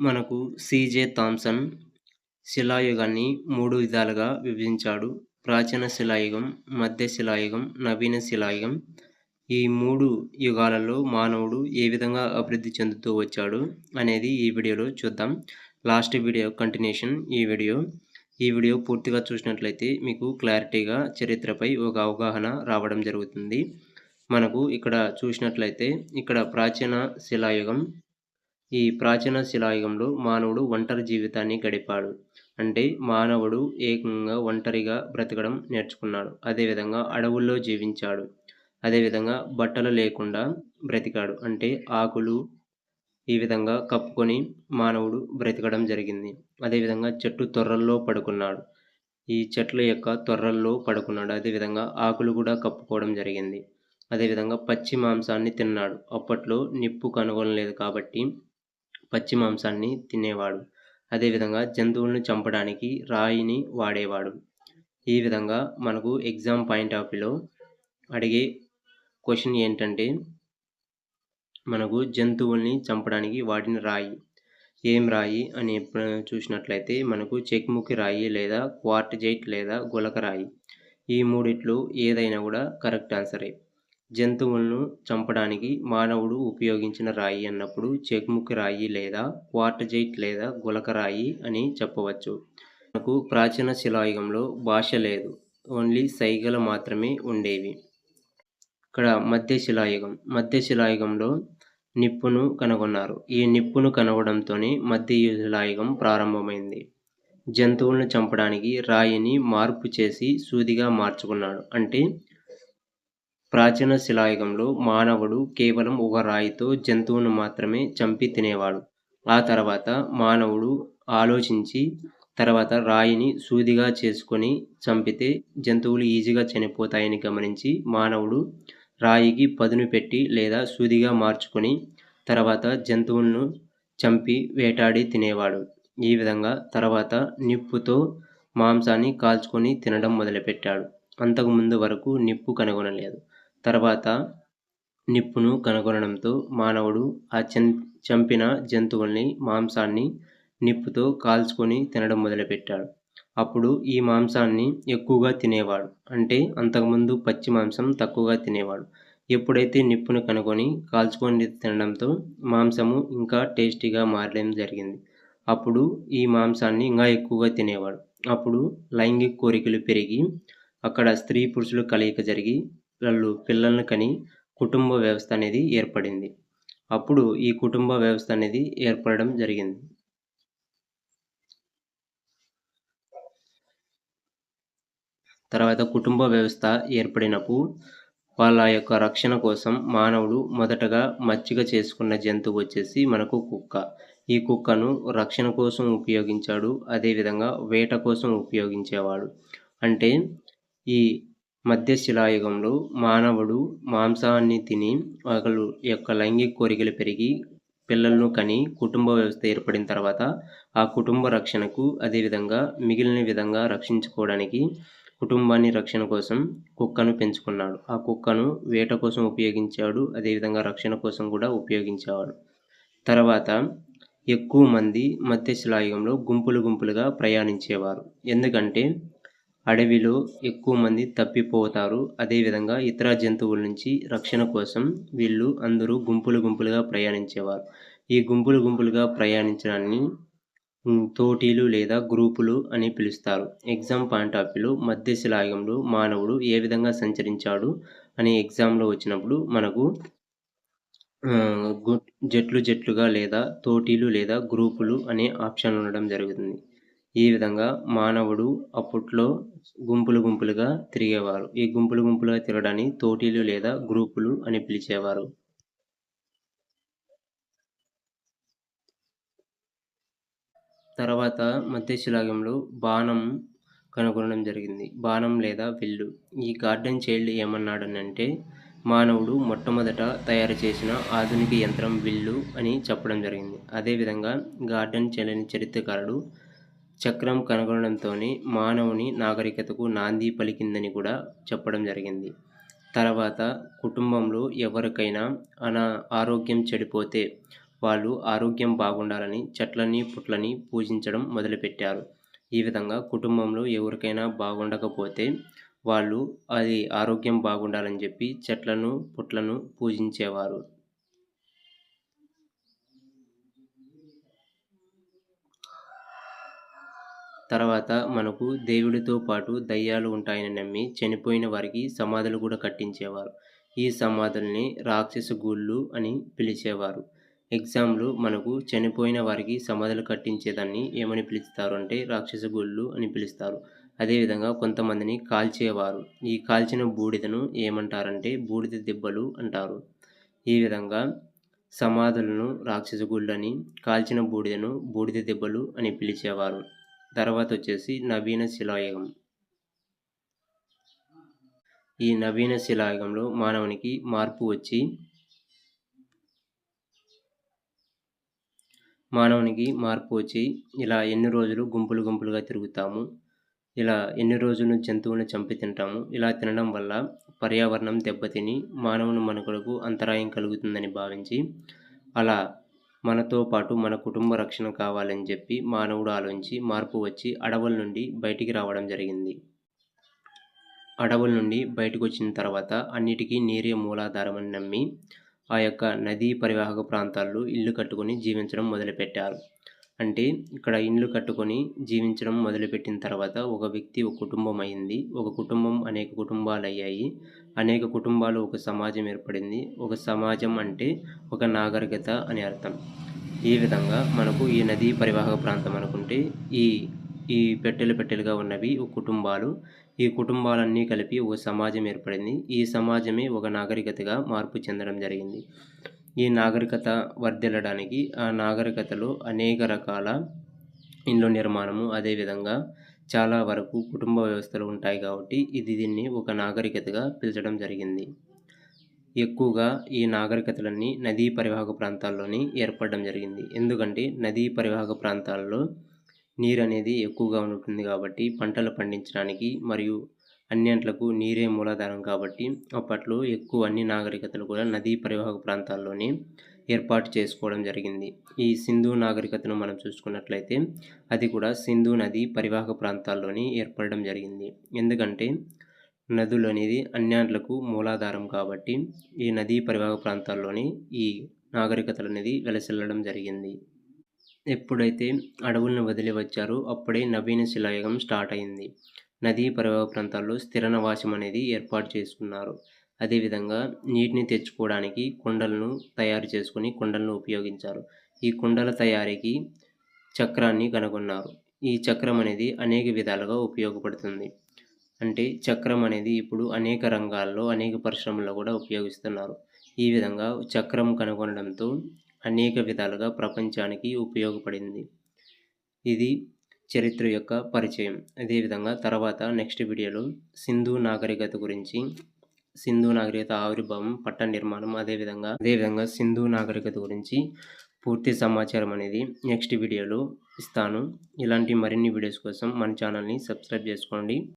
మనకు CJ Thomson శిలాయుగాన్ని మూడు విధాలుగా విభజించాడు. ప్రాచీన శిలాయుగం మధ్య శిలాయుగం నవీన శిలాయుగం ఈ మూడు యుగాలలో మానవుడు ఏ విధంగా అభివృద్ధి చెందుతూ వచ్చాడు అనేది ఈ వీడియోలో చూద్దాం. లాస్ట్ వీడియో కంటిన్యూషన్ ఈ వీడియో. ఈ వీడియో పూర్తిగా చూసినట్లయితే మీకు క్లారిటీగా చరిత్రపై ఒక అవగాహన రావడం జరుగుతుంది. మనకు ఇక్కడ చూసినట్లయితే ఇక్కడ ప్రాచీన శిలాయుగం ఈ ప్రాచీన శిలాయుగంలో మానవుడు ఒంటరి జీవితాన్ని గడిపాడు. అంటే మానవుడు ఏకంగా ఒంటరిగా బ్రతకడం నేర్చుకున్నాడు. అదేవిధంగా అడవుల్లో జీవించాడు. అదేవిధంగా బట్టలు లేకుండా బ్రతికాడు. అంటే ఆకులు ఈ విధంగా కప్పుకొని మానవుడు బ్రతకడం జరిగింది. అదేవిధంగా చెట్టు తొర్రల్లో పడుకున్నాడు. ఈ చెట్ల యొక్క తొర్రల్లో పడుకున్నాడు. అదేవిధంగా ఆకులు కూడా కప్పుకోవడం జరిగింది. అదేవిధంగా పచ్చి మాంసాన్ని తిన్నాడు. అప్పట్లో నిప్పు కనుగొనలేదు కాబట్టి పచ్చి మాంసాన్ని తినేవాడు అదేవిధంగా జంతువులను చంపడానికి రాయిని వాడేవాడు. ఈ విధంగా మనకు ఎగ్జామ్ పాయింట్ ఆఫ్ వ్యూలో అడిగే క్వశ్చన్ ఏంటంటే మనకు జంతువుల్ని చంపడానికి వాడిన రాయి. ఏం రాయి అని చూసినట్లయితే మనకు చెక్ముకి రాయి లేదా క్వార్టజైట్ లేదా గులక రాయి. ఈ మూడిట్లో ఏదైనా కూడా కరెక్ట్ ఆన్సరే. జంతువులను చంపడానికి మానవుడు ఉపయోగించిన రాయి అన్నప్పుడు చెక్ముక్కి రాయి లేదా క్వార్టజైట్ లేదా గులక రాయి అని చెప్పవచ్చు. మనకు ప్రాచీన శిలాయుగంలో భాష లేదు. ఓన్లీ సైగలు మాత్రమే ఉండేవి. ఇక్కడ మధ్య శిలాయుగం. మధ్య శిలాయుగంలో నిప్పును కనుగొన్నారు. ఈ నిప్పును కనుగొనడంతోనే మధ్య శిలాయుగం ప్రారంభమైంది. జంతువులను చంపడానికి రాయిని మార్పు చేసి సూదిగా మార్చుకున్నాడు. అంటే ప్రాచీన శిలాయుగంలో మానవుడు కేవలం ఒక రాయితో జంతువును మాత్రమే చంపి తినేవాడు. ఆ తర్వాత మానవుడు ఆలోచించి తర్వాత రాయిని సూదిగా చేసుకొని చంపితే జంతువులు ఈజీగా చనిపోతాయని గమనించి మానవుడు రాయికి పదును పెట్టి లేదా సూదిగా మార్చుకొని తర్వాత జంతువులను చంపి వేటాడి తినేవాడు. ఈ విధంగా తర్వాత నిప్పుతో మాంసాన్ని కాల్చుకొని తినడం మొదలుపెట్టాడు. అంతకుముందు వరకు నిప్పు కనుగొనలేదు. తర్వాత నిప్పును కనుగొనడంతో మానవుడు ఆ చం చంపిన జంతువుల్ని మాంసాన్ని నిప్పుతో కాల్చుకొని తినడం మొదలుపెట్టాడు. అప్పుడు ఈ మాంసాన్ని ఎక్కువగా తినేవాడు. అంటే అంతకుముందు పచ్చి మాంసం తక్కువగా తినేవాడు. ఎప్పుడైతే నిప్పును కనుగొని కాల్చుకొని తినడంతో మాంసము ఇంకా టేస్టీగా మారడం జరిగింది. అప్పుడు ఈ మాంసాన్ని ఇంకా ఎక్కువగా తినేవాడు. అప్పుడు లైంగిక కోరికలు పెరిగి అక్కడ స్త్రీ పురుషులు కలయిక జరిగి వాళ్ళు పిల్లల్ని కని కుటుంబ వ్యవస్థ అనేది ఏర్పడింది. అప్పుడు ఈ కుటుంబ వ్యవస్థ అనేది ఏర్పడడం జరిగింది. తర్వాత కుటుంబ వ్యవస్థ ఏర్పడినప్పుడు వాళ్ళ యొక్క రక్షణ కోసం మానవుడు మొదటగా మచ్చిక చేసుకున్న జంతువు వచ్చేసి మనకు కుక్క. ఈ కుక్కను రక్షణ కోసం ఉపయోగించాడు. అదేవిధంగా వేట కోసం ఉపయోగించేవాడు. అంటే ఈ మధ్య శిలాయుగంలో మానవుడు మాంసాన్ని తిని ఒకరు యొక్క లైంగిక కోరికలు పెరిగి పిల్లలను కని కుటుంబ వ్యవస్థ ఏర్పడిన తర్వాత ఆ కుటుంబ రక్షణకు అదేవిధంగా మిగిలిన విధంగా రక్షించుకోవడానికి కుటుంబాన్ని రక్షణ కోసం కుక్కను పెంచుకున్నాడు. ఆ కుక్కను వేట కోసం ఉపయోగించాడు అదేవిధంగా రక్షణ కోసం కూడా ఉపయోగించేవాడు. తర్వాత ఎక్కువ మంది మధ్యశిలాయుగంలో గుంపులు గుంపులుగా ప్రయాణించేవారు. ఎందుకంటే అడవిలో ఎక్కువ మంది తప్పిపోతారు. అదేవిధంగా ఇతర జంతువుల నుంచి రక్షణ కోసం వీళ్ళు అందరూ గుంపులు గుంపులుగా ప్రయాణించేవారు. ఈ గుంపులు గుంపులుగా ప్రయాణించడాన్ని తోటీలు లేదా గ్రూపులు అని పిలుస్తారు. ఎగ్జామ్ పాయింట్ ఆఫ్ వ్యూలో మధ్య మానవుడు ఏ విధంగా సంచరించాడు అనే ఎగ్జామ్లో వచ్చినప్పుడు మనకు జట్లు జట్లుగా లేదా తోటీలు లేదా గ్రూపులు అనే ఆప్షన్ ఉండడం జరుగుతుంది. ఈ విధంగా మానవుడు అప్పట్లో గుంపులు గుంపులుగా తిరిగేవారు. ఈ గుంపులు గుంపులుగా తిరగడాన్ని తోటీలు లేదా గ్రూపులు అని పిలిచేవారు. తర్వాత మధ్యశిలాగంలో బాణం కనుగొనడం జరిగింది. బాణం లేదా విల్లు. ఈ గార్డెన్ చైల్డ్ ఏమన్నాడనంటే మానవుడు మొట్టమొదట తయారు చేసిన ఆధునిక యంత్రం విల్లు అని చెప్పడం జరిగింది. అదేవిధంగా గార్డెన్ చైల్డ్ చరిత్రకారుడు చక్రం కనుగొనడంతోనే మానవుని నాగరికతకు నాంది పలికిందని కూడా చెప్పడం జరిగింది. తర్వాత కుటుంబంలో ఎవరికైనా అనా ఆరోగ్యం చెడిపోతే వాళ్ళు ఆరోగ్యం బాగుండాలని చెట్లని పుట్లని పూజించడం మొదలుపెట్టారు. ఈ విధంగా కుటుంబంలో ఎవరికైనా బాగుండకపోతే వాళ్ళు అది ఆరోగ్యం బాగుండాలని చెప్పి చెట్లను పుట్లను పూజించేవారు. తర్వాత మనకు దేవుడితో పాటు దయ్యాలు ఉంటాయని నమ్మి చనిపోయిన వారికి సమాధులు కూడా కట్టించేవారు. ఈ సమాధుల్ని రాక్షస గూళ్ళు అని పిలిచేవారు. ఎగ్జామ్లు మనకు చనిపోయిన వారికి సమాధులు కట్టించేదాన్ని ఏమని పిలుస్తారు అంటే రాక్షస గూళ్ళు అని పిలుస్తారు. అదేవిధంగా కొంతమందిని కాల్చేవారు. ఈ కాల్చిన బూడిదను ఏమంటారంటే బూడిద దెబ్బలు అంటారు. ఈ విధంగా సమాధులను రాక్షస గుళ్ళని కాల్చిన బూడిదను బూడిద దెబ్బలు అని పిలిచేవారు. తర్వాత వచ్చేసి నవీన శిలాయుగం. ఈ నవీన శిలాయుగంలో మానవునికి మార్పు వచ్చి మానవునికి మార్పు వచ్చి ఇలా ఎన్ని రోజులు గుంపులు గుంపులుగా తిరుగుతాము ఇలా ఎన్ని రోజులు జంతువులను చంపి తింటాము ఇలా తినడం వల్ల పర్యావరణం దెబ్బతిని మానవుని మనుగడకు అంతరాయం కలుగుతుందని భావించి అలా మనతో పాటు మన కుటుంబ రక్షణ కావాలని చెప్పి మానవుడు ఆలోచించి మార్పు వచ్చి అడవుల నుండి బయటికి రావడం జరిగింది. అడవుల నుండి బయటకు వచ్చిన తర్వాత అన్నిటికీ నీరే మూలాధారమని నమ్మి ఆ యొక్క నదీ పరివాహక ప్రాంతాల్లో ఇల్లు కట్టుకొని జీవించడం మొదలుపెట్టారు. అంటే ఇక్కడ ఇండ్లు కట్టుకొని జీవించడం మొదలుపెట్టిన తర్వాత ఒక వ్యక్తి ఒక కుటుంబం అయింది. ఒక కుటుంబం అనేక కుటుంబాలు అయ్యాయి అనేక కుటుంబాలు ఒక సమాజం ఏర్పడింది. ఒక సమాజం అంటే ఒక నాగరికత అని అర్థం. ఈ విధంగా మనకు ఈ నదీ పరివాహక ప్రాంతం అనుకుంటే ఈ ఈ పెట్టెలు పెట్టెలుగా ఉన్నవి ఒక కుటుంబాలు. ఈ కుటుంబాలన్నీ కలిపి ఒక సమాజం ఏర్పడింది. ఈ సమాజమే ఒక నాగరికతగా మార్పు చెందడం జరిగింది. ఈ నాగరికత వర్ధిల్లడానికి ఆ నాగరికతలో అనేక రకాల ఇండ్ల నిర్మాణము అదేవిధంగా చాలా వరకు కుటుంబ వ్యవస్థలు ఉంటాయి కాబట్టి ఇది దీన్ని ఒక నాగరికతగా పిలచడం జరిగింది. ఎక్కువగా ఈ నాగరికతలన్నీ నదీ పరివాహక ప్రాంతాల్లోని ఏర్పడడం జరిగింది. ఎందుకంటే నదీ పరివాహక ప్రాంతాల్లో నీరు అనేది ఎక్కువగా ఉంటుంది కాబట్టి పంటలు పండించడానికి మరియు అన్నింట్లకు నీరే మూలాధారం కాబట్టి అప్పట్లో ఎక్కువ అన్ని నాగరికతలు కూడా నదీ పరివాహక ప్రాంతాల్లోనే ఏర్పాటు చేసుకోవడం జరిగింది. ఈ సింధు నాగరికతను మనం చూసుకున్నట్లయితే అది కూడా సింధు నది పరివాహక ప్రాంతాల్లోనే ఏర్పడడం జరిగింది. ఎందుకంటే నదులు అనేది అన్యాంట్లకు మూలాధారం కాబట్టి ఈ నదీ పరివాహక ప్రాంతాల్లోనే ఈ నాగరికతలు అనేది వెలసిల్లడం జరిగింది. ఎప్పుడైతే అడవులను వదిలి వచ్చారో అప్పుడే నవీన శిలాయుగం స్టార్ట్ అయింది. నదీ పరివాహక ప్రాంతాల్లో స్థిర నివాసం అనేది ఏర్పాటు చేసుకున్నారు. అదేవిధంగా నీటిని తెచ్చుకోవడానికి కుండలను తయారు చేసుకుని కుండలను ఉపయోగించారు. ఈ కుండల తయారీకి చక్రాన్ని కనుగొన్నారు. ఈ చక్రం అనేది అనేక విధాలుగా ఉపయోగపడుతుంది. అంటే చక్రం అనేది ఇప్పుడు అనేక రంగాల్లో అనేక పరిశ్రమల్లో కూడా ఉపయోగిస్తున్నారు. ఈ విధంగా చక్రం కనుగొనడంతో అనేక విధాలుగా ప్రపంచానికి ఉపయోగపడింది. ఇది చరిత్ర యొక్క పరిచయం. అదేవిధంగా తర్వాత నెక్స్ట్ వీడియోలో సింధు నాగరికత గురించి సింధు నాగరికత ఆవిర్భావం పట్టణ నిర్మాణం అదేవిధంగా అదేవిధంగా సింధు నాగరికత గురించి పూర్తి సమాచారం అనేది నెక్స్ట్ వీడియోలో ఇస్తాను. ఇలాంటి మరిన్ని వీడియోస్ కోసం మన ఛానల్ని సబ్స్క్రైబ్ చేసుకోండి.